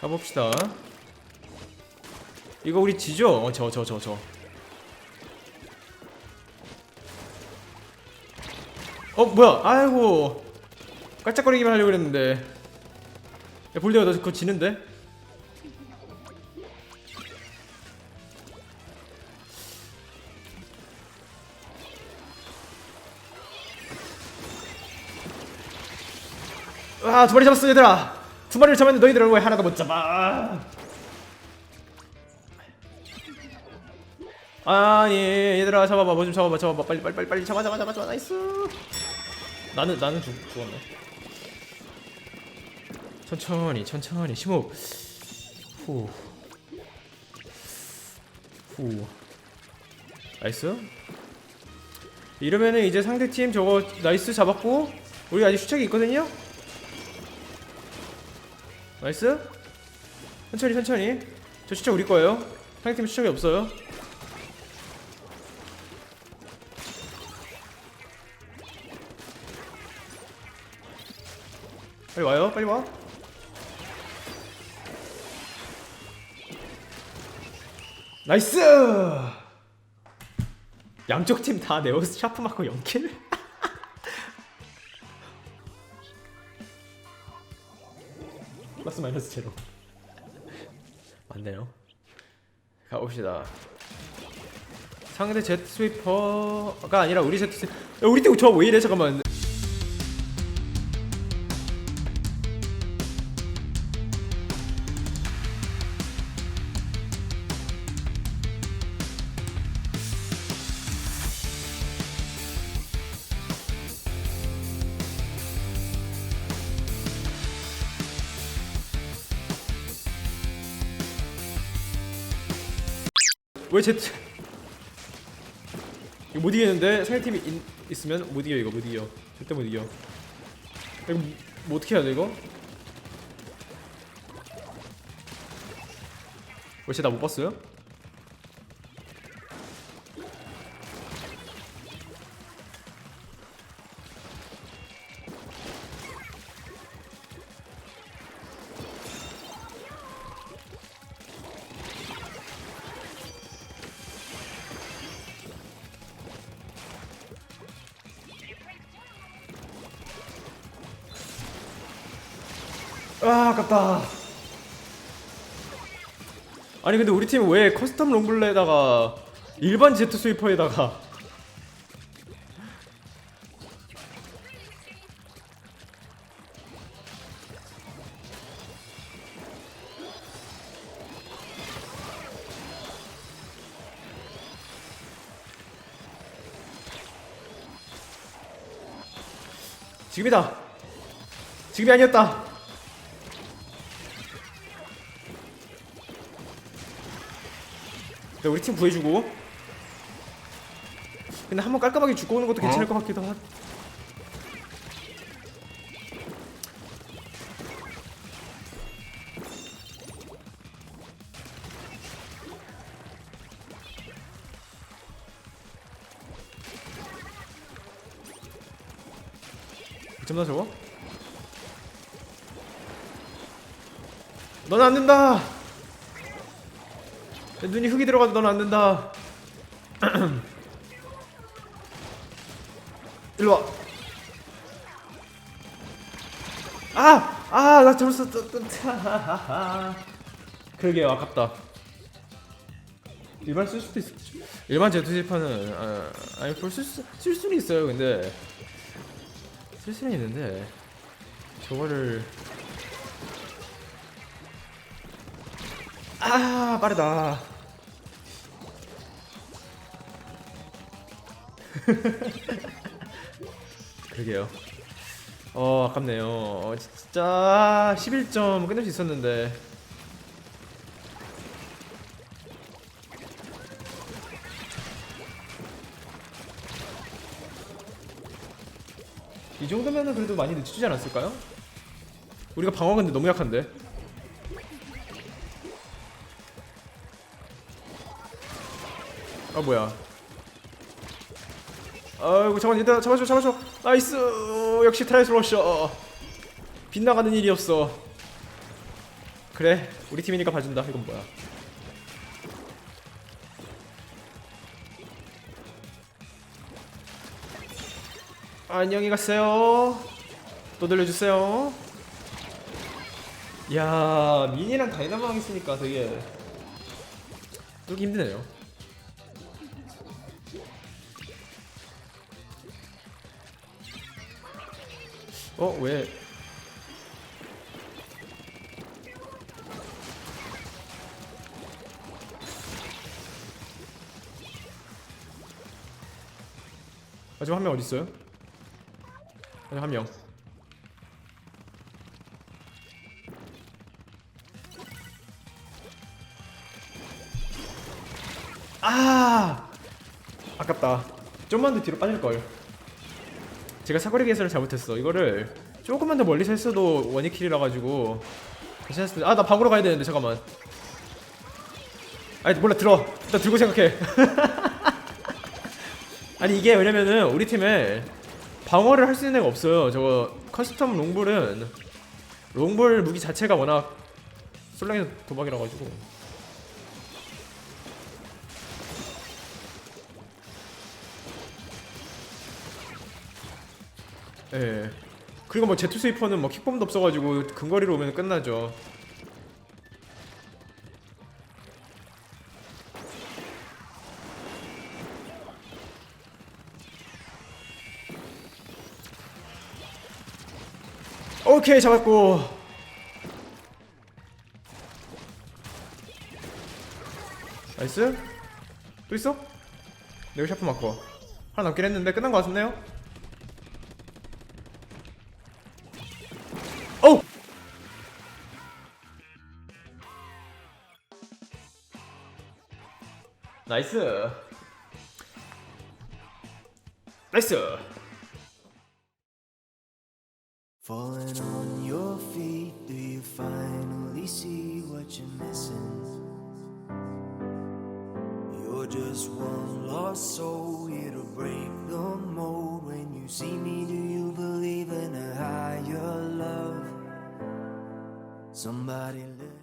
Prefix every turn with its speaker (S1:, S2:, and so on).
S1: 가봅시다. 이거 우리 지죠? 어, 저 저 저 저. 어 뭐야? 아이고. 깔짝거리기만 하려고 그랬는데. 야 볼리야 너 그거 지는데? 와두 마리 잡았어 얘들아. 두 마리를 잡았는데 너희들은 왜 하나도 못 잡아? 아니 얘들아 잡아봐. 뭐 좀 잡아봐 잡아봐. 빨리 빨리 빨리 빨리. 잡아 잡아 잡아 잡아. 나이스. 나는 나는 죽, 죽었네. 천천히 천천히. 심호흡 후 후. 나이스. 이러면은 이제 상대팀 저거 나이스 잡았고 우리 아직 수착이 있거든요 나이스. 천천히 천천히. 저 수착 우리 거예요. 상대팀 수착이 없어요. 빨리 와요 빨리 와. 나이스! 양쪽 팀 다 네오스 샤프 맞고 0킬 플러스 마이너스 제로. 맞네요. 가봅시다. 상대 제트 스위퍼가 아니라 우리 제트 스위퍼 야, 우리 팀 저왜 이래? 잠깐만 왜 제트 이거 못 이기는데 상대팀이 인, 있으면 못 이겨 이거 못 이겨 절대 못 이겨 이거 뭐, 뭐 어떻게 해야 돼 이거? 왜쟤 나 못 봤어요? 아 아깝다. 아니 근데 우리 팀 왜 커스텀 롱블레에다가 일반 제트 스위퍼에다가 지금이다. 지금이 아니었다 네, 우리 팀 구해주고 근데 한번 깔끔하게 죽고 오는 것도 괜찮을 것 같기도 하 점나 저거? 넌 안 된다! 내 눈이 흙이 들어가도 넌 안 된다. 일로 와. 아, 아, 나 잘못 썼. 그러게요, 아깝다. 일반 쓸 수도 있어. 일반 제트지판은 아, 아니 볼쓸 수, 쓸 수는 있어요. 근데 쓸 수는 있는데 저거를 아 빠르다. 그러게요. 어 아깝네요. 어, 진짜 11점 끝낼 수 있었는데. 이 정도면은 그래도 많이 늦추지 않았을까요? 우리가 방어 근데 너무 약한데. 아 뭐야? 아이고 잠깐 얘들아 잡아줘 잡아줘. 나이스. 역시 트라이슬러셔. 빗나가는 일이 없어. 그래 우리 팀이니까 봐준다. 이건 뭐야? 안녕히 가세요. 또 들려주세요. 야 미니랑 다이나마랑 있으니까 되게 뚫기 힘드네요 어 왜? 아직 한명 있어요? 아직 한 명. 아 아깝다. 좀만 더 뒤로 빠질 걸. 제가 사거리 계산을 잘못했어. 이거를 조금만 더 멀리서 했어도 원히킬이라 가지고 괜찮았을. 아나 방으로 가야 되는데 잠깐만. 아니 몰라 들어. 일단 들고 생각해. 아니 이게 왜냐면은 우리 팀에 방어를 할 수 있는 애가 없어요. 저거 커스텀 롱볼은 롱볼 무기 자체가 워낙 솔랭의 도박이라 가지고. 예. 그리고 뭐 제투 스위퍼는 뭐 킥폼도 없어가지고 근거리로 오면 끝나죠. 오케이 잡았고. 나이스. 또 있어? 내가 샤프 맞고 하나 남긴 했는데 끝난 것 같은데요? 나이스. 나이스.
S2: Falling on your feet, do you finally see what you're missing? You're just one lost soul here to break the mold. When you see me, do you believe in a higher love? Somebody let